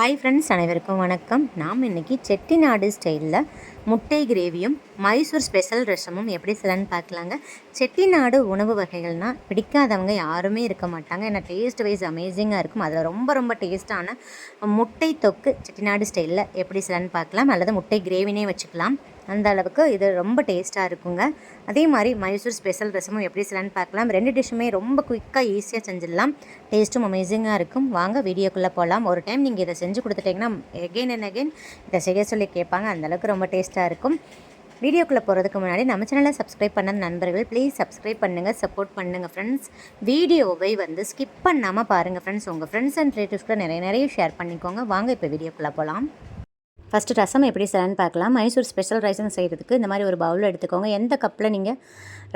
Hi friends அனைவருக்கும் வணக்கம். நாம் இன்றைக்கி செட்டிநாடு ஸ்டைலில் முட்டை கிரேவியும் மைசூர் ஸ்பெஷல் ரசமும் எப்படி செய்யலான்னு பார்க்கலாங்க. செட்டிநாடு உணவு வகைகள்னால் பிடிக்காதவங்க யாருமே இருக்க மாட்டாங்க. ஏன்னா டேஸ்ட் வைஸ் அமேசிங்காக இருக்கும். அதில் ரொம்ப ரொம்ப டேஸ்ட்டான முட்டை தொக்கு செட்டிநாடு ஸ்டைலில் எப்படி செய்யலான்னு பார்க்கலாம். அல்லது முட்டை கிரேவினே வச்சுக்கலாம். அந்த அளவுக்கு இது ரொம்ப டேஸ்ட்டாக இருக்குங்க. அதே மாதிரி மைசூர் ஸ்பெஷல் ரசமும் எப்படி செய்யலான்னு பார்க்கலாம். ரெண்டு டிஷ்ஷுமே ரொம்ப குயிக்காக ஈஸியாக செஞ்சிடலாம். டேஸ்ட்டும் அமேசிங்காக இருக்கும். வாங்க வீடியோக்குள்ளே போகலாம் ஒரு டைம் நீங்கள் இதை செஞ்சு கொடுத்துட்டிங்கன்னா எகெயின் அண்ட் அகெயின் இதை செய்ய சொல்லி கேட்பாங்க. அந்தளவுக்கு ரொம்ப டேஸ்ட்டாக இருக்கும். வீடியோக்குள்ளே போகிறதுக்கு முன்னாடி நம்ம சேனலை சப்ஸ்கிரைப் பண்ண நண்பர்கள் ப்ளீஸ் சப்ஸ்கிரைப் பண்ணுங்கள் சப்போர்ட் பண்ணுங்கள் ஃப்ரெண்ட்ஸ் வீடியோவை வந்து ஸ்கிப் பண்ணாமல் பாருங்கள் ஃப்ரெண்ட்ஸ் உங்கள் ஃப்ரெண்ட்ஸ் அண்ட் ரிலேட்டிவ்ஸ்க்கு நிறைய நிறைய ஷேர் பண்ணிக்கோங்க. வாங்க இப்போ வீடியோக்குள்ளே போகலாம் ஃபஸ்ட்டு ரசம் எப்படி செய்யலான்னு பார்க்கலாம். மைசூர் ஸ்பெஷல் ரசம் செய்கிறதுக்கு இந்த மாதிரி ஒரு பவுலில் எடுத்துக்கோங்க. எந்த கப்பில் நீங்கள்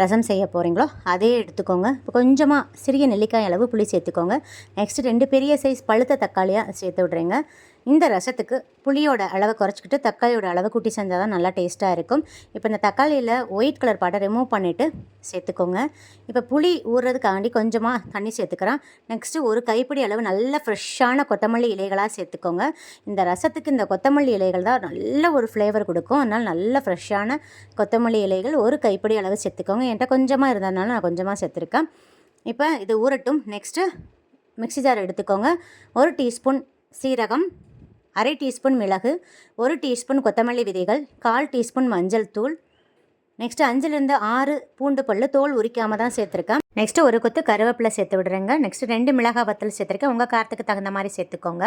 ரசம் செய்ய போகிறீங்களோ அதே எடுத்துக்கோங்க. இப்போ கொஞ்சமாக சிறிய நெல்லிக்காய் அளவு புளி சேர்த்துக்கோங்க. நெக்ஸ்ட்டு ரெண்டு பெரிய சைஸ் பழுத்த தக்காளியாக சேர்த்து விட்றீங்க. இந்த ரசத்துக்கு புளியோட அளவை குறைச்சிக்கிட்டு தக்காளியோட அளவை கூட்டி செஞ்சால் தான் நல்லா டேஸ்ட்டாக இருக்கும். இப்போ இந்த தக்காளியில் ஒயிட் கலர் பாட்டை ரிமூவ் பண்ணிவிட்டு சேர்த்துக்கோங்க. இப்போ புளி ஊறுறதுக்காண்டி கொஞ்சமாக தண்ணி சேர்த்துக்கிறேன். நெக்ஸ்ட்டு ஒரு கைப்பிடி அளவு நல்ல ஃப்ரெஷ்ஷான கொத்தமல்லி இலைகளாக சேர்த்துக்கோங்க. இந்த ரசத்துக்கு இந்த கொத்தமல்லி இலைகள் தான் நல்ல ஒரு ஃப்ளேவர் கொடுக்கும். அதனால் நல்ல ஃப்ரெஷ்ஷான கொத்தமல்லி இலைகள் ஒரு கைப்பிடி அளவு சேர்த்துக்கோங்க. என்கிட்ட கொஞ்சமாக இருந்ததுனால நான் கொஞ்சமாக சேர்த்துருக்கேன். இப்போ இது ஊறட்டும். நெக்ஸ்ட்டு மிக்ஸி ஜார் எடுத்துக்கோங்க. ஒரு டீஸ்பூன் சீரகம் அரை டீஸ்பூன் மிளகு ஒரு டீஸ்பூன் கொத்தமல்லி விதைகள் கால் டீஸ்பூன் மஞ்சள் தூள். நெக்ஸ்ட்டு அஞ்சுலேருந்து ஆறு பூண்டு பல்லு தோல் உரிக்காமல் தான் சேர்த்துருக்கேன். நெக்ஸ்ட்டு ஒரு கொத்து கருவேப்பிலை சேர்த்து விடுறேங்க. நெக்ஸ்ட்டு ரெண்டு மிளகாய் வத்தல் சேர்த்துருக்கேன். உங்கள் காரத்துக்கு தகுந்த மாதிரி சேர்த்துக்கோங்க.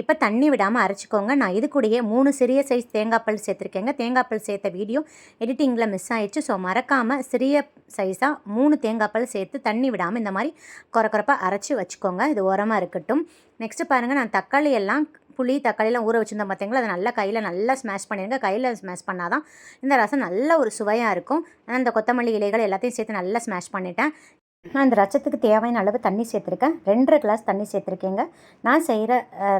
இப்போ தண்ணி விடாமல் அரைச்சிக்கோங்க. நான் இது கூடயே மூணு சிறிய சைஸ் தேங்காய் பல் சேர்த்துருக்கேங்க. தேங்காய் பல் சேர்த்த வீடியோ எடிட்டிங்கில் மிஸ் ஆயிடுச்சு. ஸோ மறக்காமல் சிறிய சைஸாக மூணு தேங்காய் பல் சேர்த்து தண்ணி விடாமல் இந்த மாதிரி குறை குறைப்பாக அரைச்சி வச்சுக்கோங்க. இது உரமாக இருக்கட்டும். நெக்ஸ்ட்டு பாருங்கள் நான் தக்காளி எல்லாம் புளி தக்காளிலாம் ஊற வச்சுருந்தோம் பார்த்தீங்களா அதை நல்லா கையில் நல்லா ஸ்மாஷ் பண்ணிடுங்க கையில் ஸ்மாஷ் பண்ணால் தான் இந்த ரசம் நல்ல ஒரு சுவையாக இருக்கும். அந்த கொத்தமல்லி இலைகள் எல்லாத்தையும் சேர்த்து நல்லா ஸ்மாஷ் பண்ணிட்டேன். நான் இந்த ரசத்துக்கு தேவையான அளவு தண்ணி சேர்த்துருக்கேன். ரெண்டரை கிளாஸ் தண்ணி சேர்த்துருக்கேங்க. நான் செய்கிற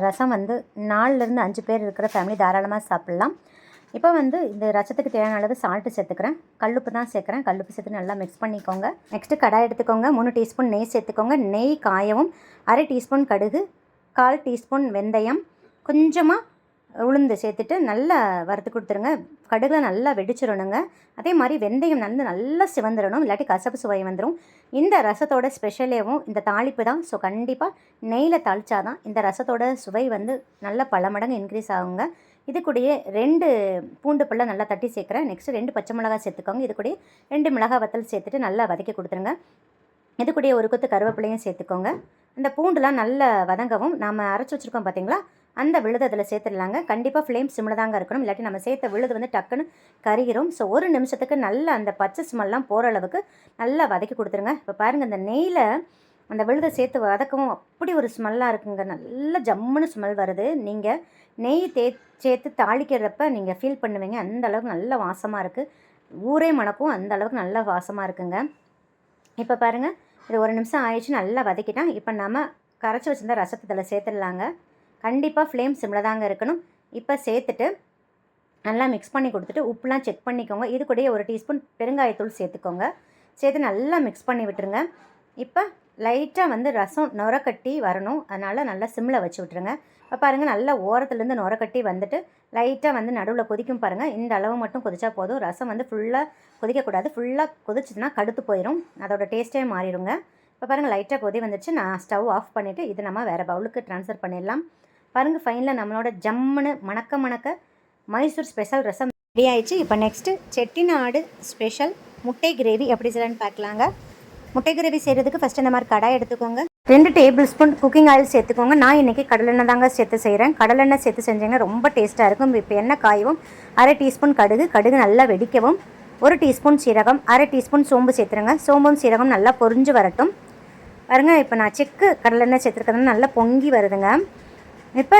ரசம் வந்து நாலுலேருந்து அஞ்சு பேர் இருக்கிற ஃபேமிலி தாராளமாக சாப்பிட்லாம். இப்போ வந்து இந்த ரசத்துக்கு தேவையான அளவு சால்ட்டு சேர்த்துக்கிறேன். கல்லுப்பு தான் சேர்க்குறேன். கல்லுப்பு சேர்த்து நல்லா மிக்ஸ் பண்ணிக்கோங்க. நெக்ஸ்ட்டு கடாய் எடுத்துக்கோங்க. மூணு டீஸ்பூன் நெய் சேர்த்துக்கோங்க. நெய் காயவும் அரை டீஸ்பூன் கடுகு கால் டீஸ்பூன் வெந்தயம் கொஞ்சமாக உளுந்து சேர்த்துட்டு நல்லா வறுத்து கொடுத்துருங்க. கடுகுல நல்லா வெடிச்சிடணுங்க. அதே மாதிரி வெந்தயம் வந்து நல்லா சிவந்துடணும். இல்லாட்டி கசப்பு சுவை வந்துடும் இந்த ரசத்தோட ஸ்பெஷலேவும் இந்த தாளிப்பு தான். ஸோ கண்டிப்பாக நெய்யில் தாளிச்சாதான் இந்த ரசத்தோட சுவை வந்து நல்ல பல மடங்கு இன்க்ரீஸ் ஆகுங்க. இது கூடயே ரெண்டு பூண்டு பல்ல நல்லா தட்டி சேர்க்குறேன். நெக்ஸ்ட்டு ரெண்டு பச்சை மிளகா சேர்த்துக்கோங்க. இது கூடயே ரெண்டு மிளகாய் வத்தல் சேர்த்துட்டு நல்லா வதக்கி கொடுத்துருங்க. இது கூடயே ஒரு கொத்து கருவேப்பிலையும் சேர்த்துக்கோங்க. இந்த பூண்டுலாம் நல்லா வதங்கவும் நாம் அரைச்சி வச்சுருக்கோம் பார்த்தீங்களா அந்த விழுது அதில் சேர்த்துடலாங்க. கண்டிப்பாக ஃப்ளேம் சிம்மில் தாங்க இருக்கணும். இல்லாட்டி நம்ம சேர்த்த விழுது வந்து டக்குன்னு கருகிரும். ஸோ ஒரு நிமிஷத்துக்கு நல்ல அந்த பச்சை ஸ்மெல்லாம் போகிற அளவுக்கு நல்லா வதக்கி கொடுத்துருங்க. இப்போ பாருங்கள் இந்த நெய்யில் அந்த விழுதை சேர்த்து வதக்கவும் அப்படி ஒரு ஸ்மெல்லாக இருக்குங்க. நல்ல ஜம்முன்னு ஸ்மெல் வருது. நீங்கள் நெய் தே சேர்த்து தாளிக்கிறப்ப நீங்கள் ஃபீல் பண்ணுவீங்க. அந்த அளவுக்கு நல்ல வாசமாக இருக்குது ஊரே மணக்கும். அந்த அளவுக்கு நல்ல வாசமாக இருக்குங்க. இப்போ பாருங்கள் இது ஒரு நிமிஷம் ஆயிடுச்சு. நல்லா வதக்கிட்டேன் இப்போ நம்ம கரைச்சி வச்சுருந்த ரசத்தை இதில் சேர்த்துடலாங்க. கண்டிப்பாக ஃப்ளேம் சிம்மில் தாங்க இருக்கணும். இப்போ சேர்த்துட்டு நல்லா மிக்ஸ் பண்ணி கொடுத்துட்டு உப்புலாம் செக் பண்ணிக்கோங்க. இது கூடயே ஒரு டீஸ்பூன் பெருங்காயத்தூள் சேர்த்துக்கோங்க. சேர்த்து நல்லா மிக்ஸ் பண்ணி விட்டுருங்க. இப்போ லைட்டாக வந்து ரசம் நுரக்கட்டி வரணும். அதனால் நல்லா சிம்மில் வச்சு விட்ருங்க இப்போ பாருங்கள் நல்லா ஓரத்துலேருந்து நுரக்கட்டி வந்துட்டு லைட்டாக வந்து நடுவில் கொதிக்கும் பாருங்கள் இந்த அளவு மட்டும் கொதிச்சா போதும். ரசம் வந்து ஃபுல்லாக கொதிக்கக்கூடாது. ஃபுல்லாக கொதிச்சுதுன்னா கடுத்து போயிடும் அதோட டேஸ்ட்டே மாறிடுங்க. இப்போ பாருங்கள் லைட்டாக கொதி வந்துச்சு நான் ஸ்டவ் ஆஃப் பண்ணிவிட்டு இது நம்ம வேறு பவுலுக்கு ட்ரான்ஸ்ஃபர் பண்ணிடலாம். பாருங்கள் ஃபைனலாக நம்மளோட ஜம்முன்னு மணக்க மணக்க மைசூர் ஸ்பெஷல் ரசம் ரெடி ஆயிடுச்சு. இப்போ நெக்ஸ்ட்டு செட்டிநாடு ஸ்பெஷல் முட்டை கிரேவி எப்படி செய்யலான்னு பார்க்கலாங்க. முட்டை கிரேவி செய்கிறதுக்கு ஃபஸ்ட்டு இந்த மாதிரி கடாய் எடுத்துக்கோங்க. ரெண்டு டேபிள் ஸ்பூன் குக்கிங் ஆயில் சேர்த்துக்கோங்க. நான் இன்றைக்கி கடலெண்ணெய் தாங்க சேர்த்து செய்கிறேன் கடலெண்ணெய் சேர்த்து செஞ்சிங்கன்னா ரொம்ப டேஸ்ட்டாக இருக்கும். இப்போ எண்ணெய் காயவும் அரை டீஸ்பூன் கடுகு கடுகு நல்லா வெடிக்கவும் ஒரு டீஸ்பூன் சீரகம் அரை டீஸ்பூன் சோம்பு சேர்த்துருங்க. சோம்பும் சீரகம் நல்லா பொரிஞ்சு வரட்டும். பாருங்க இப்போ நான் செக்கு கடலெண்ணெய் சேர்த்துருக்கிறதுனால நல்லா பொங்கி வருதுங்க. இப்போ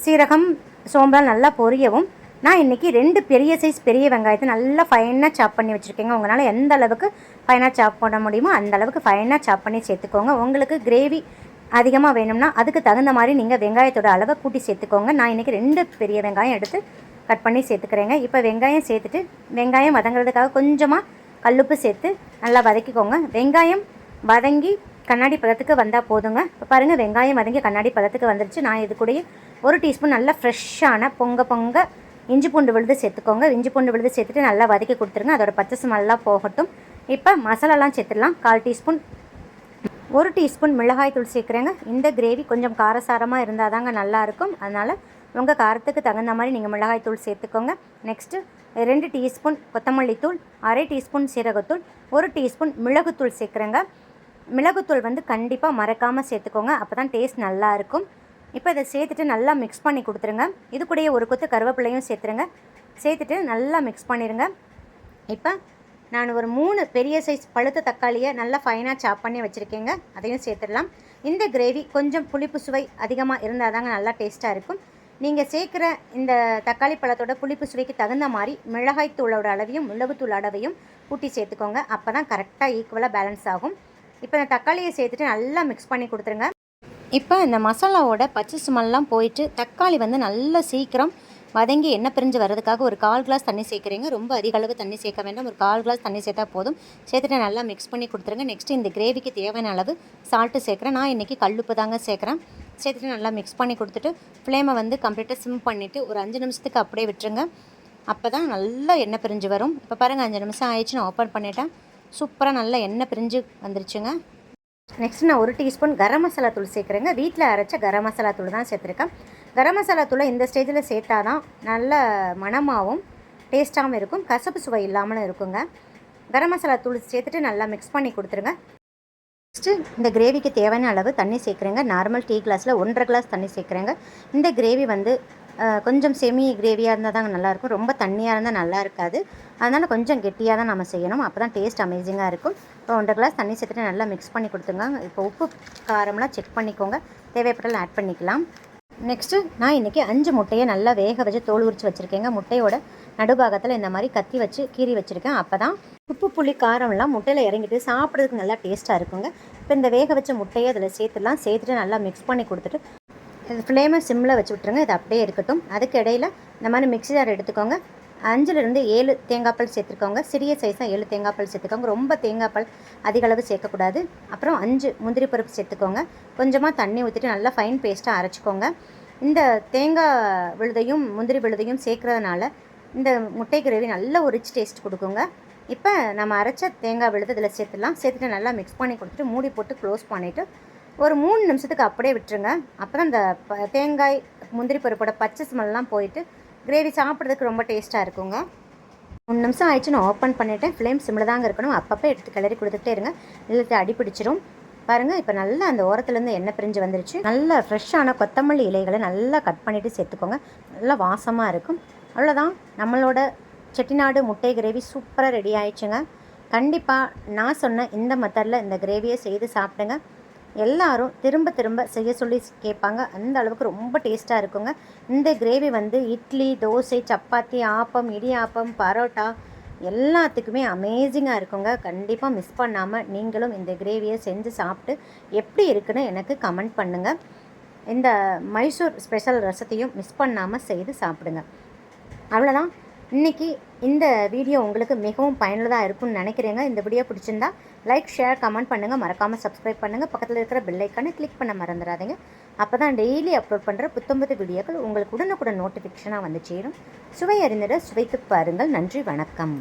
சீரகம் சோம்பெலாம் நல்லா பொரியவும். நான் இன்றைக்கி ரெண்டு பெரிய சைஸ் பெரிய வெங்காயத்தை நல்லா ஃபைனாக சாப் பண்ணி வச்சுருக்கேங்க. உங்களால் எந்த அளவுக்கு ஃபைனாக சாப் பண்ண முடியுமோ அந்த அளவுக்கு ஃபைனாக சாப் பண்ணி சேர்த்துக்கோங்க. உங்களுக்கு கிரேவி அதிகமாக வேணும்னா அதுக்கு தகுந்த மாதிரி நீங்கள் வெங்காயத்தோட அளவை கூட்டி சேர்த்துக்கோங்க. நான் இன்றைக்கி ரெண்டு பெரிய வெங்காயம் எடுத்து கட் பண்ணி சேர்த்துக்கிறேங்க. இப்போ வெங்காயம் சேர்த்துட்டு வெங்காயம் வதங்குறதுக்காக கொஞ்சமாக கல்லுப்பு சேர்த்து நல்லா வதக்கிக்கோங்க. வெங்காயம் வதங்கி கண்ணாடி பதத்துக்கு வந்தால் போதுங்க. இப்போ பாருங்கள் வெங்காயம் வதங்கி கண்ணாடி பதத்துக்கு வந்துருச்சு. நான் இது கூடயே ஒரு டீஸ்பூன் நல்லா ஃப்ரெஷ்ஷான பொங்க பொங்க இஞ்சி பூண்டு விழுது சேர்த்துக்கோங்க. இஞ்சி பூண்டு விழுது சேர்த்துட்டு நல்லா வதக்கி கொடுத்துருங்க. அதோட பச்சை ஸ்மெல்லாம் போகட்டும். இப்போ மசாலாலாம் சேர்த்துடலாம். கால் டீஸ்பூன். ஒரு டீஸ்பூன் மிளகாய் தூள் சேர்க்குறேங்க. இந்த கிரேவி கொஞ்சம் காரசாரமாக இருந்தால் தாங்க நல்லாயிருக்கும் அதனால் உங்கள் காரத்துக்கு தகுந்த மாதிரி நீங்கள் மிளகாய் தூள் சேர்த்துக்கோங்க. நெக்ஸ்ட்டு ரெண்டு டீஸ்பூன் கொத்தமல்லி தூள் அரை டீஸ்பூன் சீரகத்தூள் ஒரு டீஸ்பூன் மிளகுத்தூள் சேர்க்குறேங்க. மிளகுத்தூள் வந்து கண்டிப்பாக மறக்காமல் சேர்த்துக்கோங்க. அப்போ தான் டேஸ்ட் நல்லாயிருக்கும் இப்போ இதை சேர்த்துட்டு நல்லா மிக்ஸ் பண்ணி கொடுத்துருங்க. இது கூடயே ஒரு கொத்து கருவேப்பிலையும் சேர்த்துருங்க. சேர்த்துட்டு நல்லா மிக்ஸ் பண்ணிடுங்க இப்போ நான் ஒரு மூணு பெரிய சைஸ் பழுத்த தக்காளியை நல்லா ஃபைனாக சாப் பண்ணி வச்சுருக்கேங்க. அதையும் சேர்த்துடலாம். இந்த கிரேவி கொஞ்சம் புளிப்பு சுவை அதிகமாக இருந்தால் தாங்க நல்லா டேஸ்ட்டாக இருக்கும். நீங்கள் சேர்க்குற இந்த தக்காளி பழத்தோட புளிப்பு சுவைக்கு தகுந்த மாதிரி மிளகாய் தூளோட அளவையும் மிளகுத்தூள் அளவையும் கூட்டி சேர்த்துக்கோங்க. அப்போ தான் கரெக்டாக ஈக்குவலாக பேலன்ஸ் ஆகும். இப்போ இந்த தக்காளியை சேர்த்துட்டு நல்லா மிக்ஸ் பண்ணி கொடுத்துருங்க. இப்போ இந்த மசாலாவோட பச்சை ஸ்மெல்லாம் போயிட்டு தக்காளி வந்து நல்லா சீக்கிரம் வதங்கி எண்ணெய் பிரிஞ்சு வர்றதுக்காக ஒரு கால் கிளாஸ் தண்ணி சேர்க்குறீங்க. ரொம்ப அதிக அளவு தண்ணி சேர்க்க வேண்டாம். ஒரு கால் கிளாஸ் தண்ணி சேர்த்தா போதும். சேர்த்துட்டு நல்லா மிக்ஸ் பண்ணி கொடுத்துருங்க. நெக்ஸ்ட்டு இந்த கிரேவிக்கு தேவையான அளவு சால்ட்டு சேர்க்குறேன். நான் இன்றைக்கி கல்லுப்பு தாங்க சேர்க்குறேன். சேர்த்துட்டு நல்லா மிக்ஸ் பண்ணி கொடுத்துட்டு ஃப்ளேமை வந்து கம்ப்ளீட்டாக சிம் பண்ணிவிட்டு ஒரு அஞ்சு நிமிஷத்துக்கு அப்படியே விட்டுருங்க. அப்போ தான் நல்லா எண்ணெய் பிரிஞ்சு வரும். இப்போ பாருங்கள் அஞ்சு நிமிஷம் ஆயிடுச்சு. நான் ஓப்பன் பண்ணிட்டேன். சூப்பராக நல்லா எண்ணெய் பிரிஞ்சு வந்துருச்சுங்க. நெக்ஸ்ட் நான் ஒரு டீஸ்பூன் கரம் மசாலா தூள் சேர்க்குறேங்க. வீட்டில் அரைச்ச கரம் மசாலா தூள் தான் சேர்த்துருக்கேன். கரம் மசாலா தூளை இந்த ஸ்டேஜில் சேர்த்தா தான் நல்ல மணமாகவும் டேஸ்ட்டாகவும் இருக்கும். கசப்பு சுவை இல்லாமலும் இருக்குங்க. கரம் மசாலா தூள் சேர்த்துட்டு நல்லா மிக்ஸ் பண்ணி கொடுத்துருங்க. நெக்ஸ்ட்டு இந்த கிரேவிக்கு தேவையான அளவு தண்ணி சேர்க்குறேங்க. நார்மல் டீ கிளாஸில் ஒன்றரை கிளாஸ் தண்ணி சேர்க்குறேங்க. இந்த கிரேவி வந்து கொஞ்சம் செமி கிரேவியாக இருந்தால் தாங்க நல்லாயிருக்கும் ரொம்ப தண்ணியாக இருந்தால் நல்லா இருக்காது. அதனால் கொஞ்சம் கெட்டியாக தான் நம்ம செய்யணும். அப்போ தான் டேஸ்ட் அமேசிங்காக இருக்கும். இப்போ ஒன்றரை கிளாஸ் தண்ணி சேர்த்துட்டு நல்லா மிக்ஸ் பண்ணி கொடுத்துங்க இப்போ உப்பு காரம்லாம் செக் பண்ணிக்கோங்க. தேவைப்பட்டாலும் ஆட் பண்ணிக்கலாம். நெக்ஸ்ட்டு நான் இன்றைக்கி அஞ்சு முட்டையை நல்லா வேக வச்சு தோல் உரிச்சு வச்சுருக்கேங்க. முட்டையோட நடுபாகத்தில் இந்த மாதிரி கத்தி வச்சு கீறி வச்சுருக்கேன். அப்போ தான் உப்பு புளி காரம்லாம் முட்டையில் இறங்கிட்டு சாப்பிட்றதுக்கு நல்லா டேஸ்ட்டாக இருக்குங்க. இப்போ இந்த வேக வச்ச முட்டையை அதில் சேர்த்துலாம் சேர்த்துட்டு நல்லா மிக்ஸ் பண்ணி கொடுத்துட்டு இது ஃப்ளேமை சிம்மில் வச்சு விட்ருங்க இது அப்படியே இருக்கட்டும். அதுக்கு இடையில் இந்த மாதிரி மிக்ஸி ஜார் எடுத்துக்கோங்க. அஞ்சுலேருந்து ஏழு தேங்காய்ப்பால் சேர்த்துக்கோங்க சிறிய சைஸாக ஏழு தேங்காய்ப்பால் சேர்த்துக்கோங்க ரொம்ப தேங்காய்ப்பால் அதிக அளவு சேர்க்கக்கூடாது. அப்புறம் அஞ்சு முந்திரி பருப்பு சேர்த்துக்கோங்க. கொஞ்சமாக தண்ணி ஊற்றிட்டு நல்லா ஃபைன் பேஸ்ட்டாக அரைச்சிக்கோங்க. இந்த தேங்காய் விழுதையும் முந்திரி விழுதையும் சேர்க்குறதுனால இந்த முட்டை கிரேவி நல்ல ஒரு ரிச் டேஸ்ட் கொடுக்குங்க. இப்போ நம்ம அரைச்ச தேங்காய் விழுது இதில் சேர்த்துலாம் சேர்த்துட்டு நல்லா மிக்ஸ் பண்ணி கொடுத்துட்டு மூடி போட்டு க்ளோஸ் பண்ணிவிட்டு ஒரு மூணு நிமிஷத்துக்கு அப்படியே விட்டுருங்க. அப்புறம் இந்த தேங்காய் முந்திரி பருப்போட பச்சை ஸ்மெல்லாம் போயிட்டு கிரேவி சாப்பிட்றதுக்கு ரொம்ப டேஸ்ட்டாக இருக்குங்க. மூணு நிமிஷம் ஆயிடுச்சு நான் ஓப்பன் பண்ணிவிட்டேன் ஃப்ளேம் சிம்மில் தாங்க இருக்கணும். அப்பப்போ எடுத்து கிளறி கொடுத்துட்டே இருங்க. இல்லை அடி பிடிச்சிரும் பாருங்கள் இப்போ நல்லா அந்த ஓரத்துலேருந்து எண்ணெய் பிரிஞ்சு வந்துருச்சு. நல்லா ஃப்ரெஷ்ஷான கொத்தமல்லி இலைகளை நல்லா கட் பண்ணிவிட்டு சேர்த்துக்கோங்க. நல்லா வாசமாக இருக்கும். அவ்வளோதான் நம்மளோட செட்டிநாடு முட்டை கிரேவி சூப்பராக ரெடி ஆயிடுச்சுங்க. கண்டிப்பாக நான் சொன்ன இந்த மெத்தடில் இந்த கிரேவியை செய்து சாப்பிடுங்க. எல்லாரும் திரும்ப திரும்ப செய்ய சொல்லி கேட்பாங்க. அந்த அளவுக்கு ரொம்ப டேஸ்ட்டாக இருக்குங்க. இந்த கிரேவி வந்து இட்லி தோசை சப்பாத்தி ஆப்பம் இடியாப்பம் பரோட்டா எல்லாத்துக்குமே அமேசிங்காக இருக்குங்க. கண்டிப்பாக மிஸ் பண்ணாமல் நீங்களும் இந்த கிரேவியை செஞ்சு சாப்பிட்டு எப்படி இருக்குன்னு எனக்கு கமெண்ட் பண்ணுங்கள் இந்த மைசூர் ஸ்பெஷல் ரசத்தையும் மிஸ் பண்ணாமல் செய்து சாப்பிடுங்க. அவ்வளோதான் இன்றைக்கி இந்த வீடியோ உங்களுக்கு மிகவும் பயனுள்ளதாக இருக்கும்னு நினைக்கிறேங்க. இந்த வீடியோ பிடிச்சிருந்தா லைக் ஷேர் கமெண்ட் பண்ணுங்கள் மறக்காமல் சப்ஸ்கிரைப் பண்ணுங்கள் பக்கத்தில் இருக்கிற பெல்லைக்கானு கிளிக் பண்ண மறந்துடாதீங்க. அப்போ தான் டெய்லி அப்லோட் பண்ணுற புத்தம்பது வீடியோக்கள் உங்களுக்கு உடனுக்குடன் நோட்டிஃபிகேஷனாக வந்து சேரும். சுவை அறிந்திட சுவைத்து பாருங்கள். நன்றி வணக்கம்.